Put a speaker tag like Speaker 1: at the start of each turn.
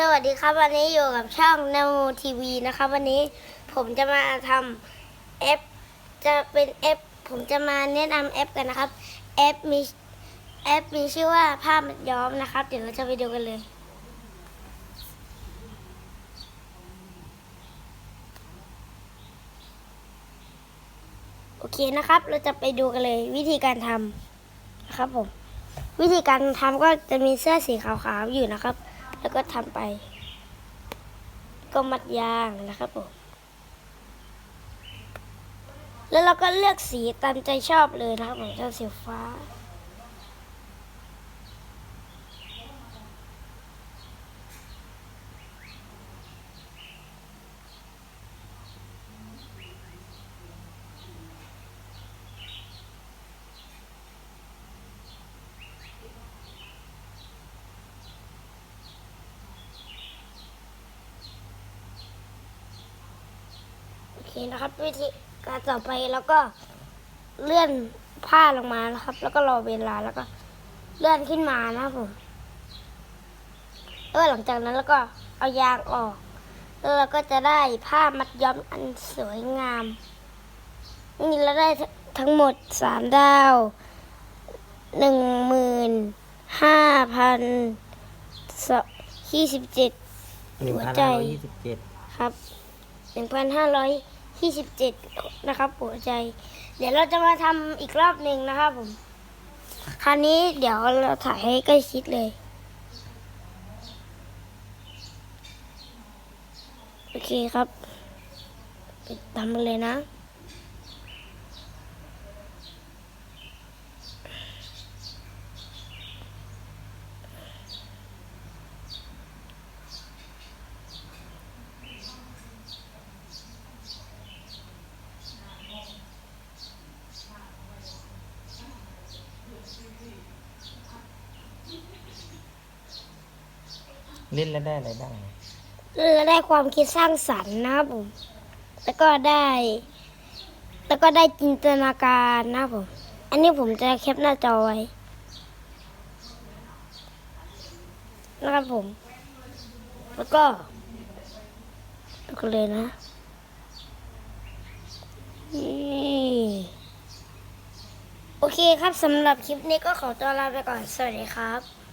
Speaker 1: สวัสดีครับวันนี้อยู่กับช่องนโมทีวีนะครับ วันนี้ผมจะมาทำแอปจะเป็นแอปผมจะมาแนะนำแอปกันนะครับแอปมีแอปมีชื่อว่าผ้ามัดย้อมนะครับ เดี๋ยวเราจะไปดูกันเลย โอเคนะครับ เราจะไปดูกันเลย วิธีการทำนะครับผมวิธีการทำก็จะมีเสื้อสีขาวๆอยู่นะครับ แล้วก็ทำไป ก็มัดยางนะครับผม แล้วเราก็เลือกสีตามใจชอบเลยนะครับผมเจ้าสีฟ้า เคนะครับ วิธีการต่อไปแล้วก็เลื่อนผ้าลงมานะครับ แล้วก็รอเวลาแล้วก็เลื่อนขึ้นมานะครับผมแล้วก็หลังจากนั้นแล้วก็เอายางออกแล้วเราก็จะได้ผ้ามัดย้อมอันสวยงามนี่เราได้ทั้งหมดสามดาวหนึ่งหมื่นห้าพันยี่สิบเจ็ด
Speaker 2: หนึ่ง
Speaker 1: หัว
Speaker 2: พัน
Speaker 1: ใจ
Speaker 2: ห้าร้อยยี่สิบเจ็ด
Speaker 1: ครับหนึ่งพันห้าร้อย ยี่สิบเจ็ดนะครับหัวใจ เดี๋ยวเราจะมาทำอีกรอบหนึ่งนะครับผม คราวนี้เดี๋ยวเราถ่ายให้ใกล้ชิดเลย โอเคครับไปทำเลยนะ
Speaker 2: เล่นแล้วได้อะไรบ้าง
Speaker 1: แล้วได้ความคิดสร้างสรรค์นะครับผม แล้วก็ได้ แล้วก็ได้จินตนาการนะครับผม อันนี้ผมจะแคปหน้าจอไว้นะครับผม แล้วก็ดูกันเลยนะนี่โอเคครับสำหรับคลิปนี้ก็ขอตัวลาไปก่อน สวัสดีครับ